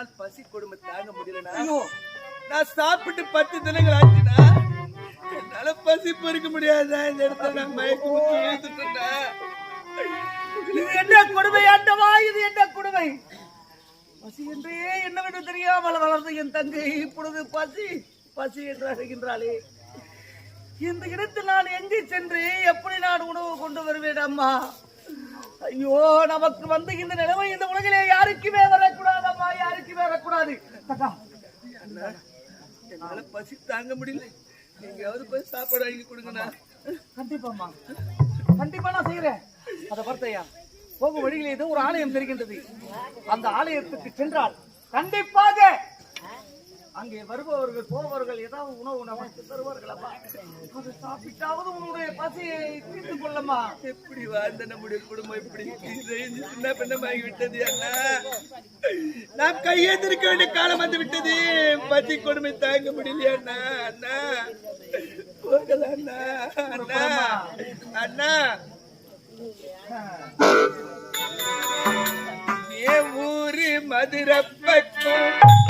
தாங்க முடியலண்ணா ஐயோ. நான் சாப்பிட்டு பத்து தினங்கள் ஆச்சுனா என்னால பசி பொறுக்க முடியாதா இந்த இடத்துல நான் மயக்க முத்தி. இது என்ன கொடுமை ஆண்டவா இது என்ன கொடுமை? பசி என்றே என்னவென்று தெரியாமல் வளர்ந்த என் தங்கை இப்பொழுது பசி பசி என்று அழைகின்றாளே. இந்த இடத்தில் நான் எங்கே சென்று எப்படி நான் உணவு கொண்டு வருவேன் அம்மா? ஐயோ நமக்கு வந்து இந்த நிலைமை இந்த உலகிலே யாருக்குமே வரக்கூடாது. அண்ணா, என்னால பசி தாங்க முடியல. எங்கேயாவது போய் சாப்பாடு வாங்கி கொடுங்கண்ணா கண்டிப்பாம்மா கண்டிப்பா நான் செய்யறேன் அதை பார்த்தையா? போகும் வழியிலே ஏதோ ஒரு ஆலயம் தெரிகின்றது. அந்த ஆலயத்துக்கு சென்றால் கண்டிப்பாக அங்கே வருபவர்கள் போபவர்கள் ஏதாவது உணவு நமக்கு தருவார்கள் அம்மா அது சாப்பிட்டாவது உன்னுடைய பசியை தீர்த்து கொள்ளம்மா எப்படி வாழ்ந்த நம்முடைய குடும்பம் இப்படி சின்ன பின்னமாகி விட்டது அண்ணா நாம் கையேந்திருக்க வேண்டிய காலம் வந்து விட்டது. பசி கொடுமை தாங்க முடியலையா அண்ணா அண்ணா. போகல அண்ணா அண்ணா. அண்ணா. ஏன் ஊரு மதுரப்பக்கும்?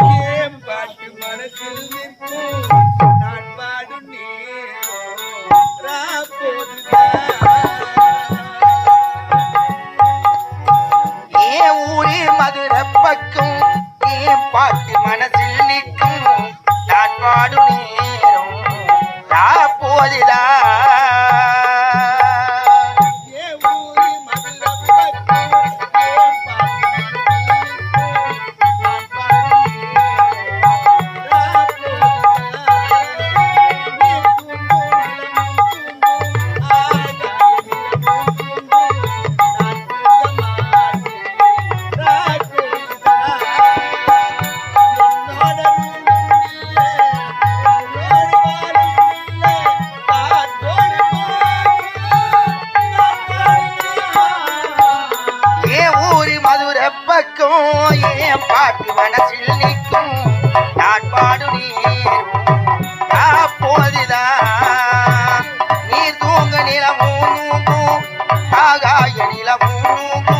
மனசில் நிற்கும் நான் பாடும் நேரம் ராப்போதுதான். ஏன் பாட்டு மனசில் நிற்கும். நான் பாடும் நேரம் நீர் தூங்க நிலமும் ஆகாய நிலமும்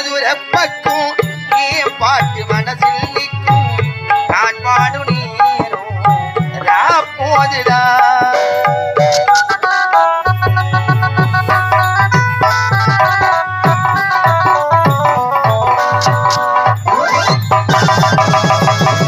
மதுரை பக்கம் என் பாட்டு மனசில் நிற்கும்? நான் பாடு நீரும் போதுதான்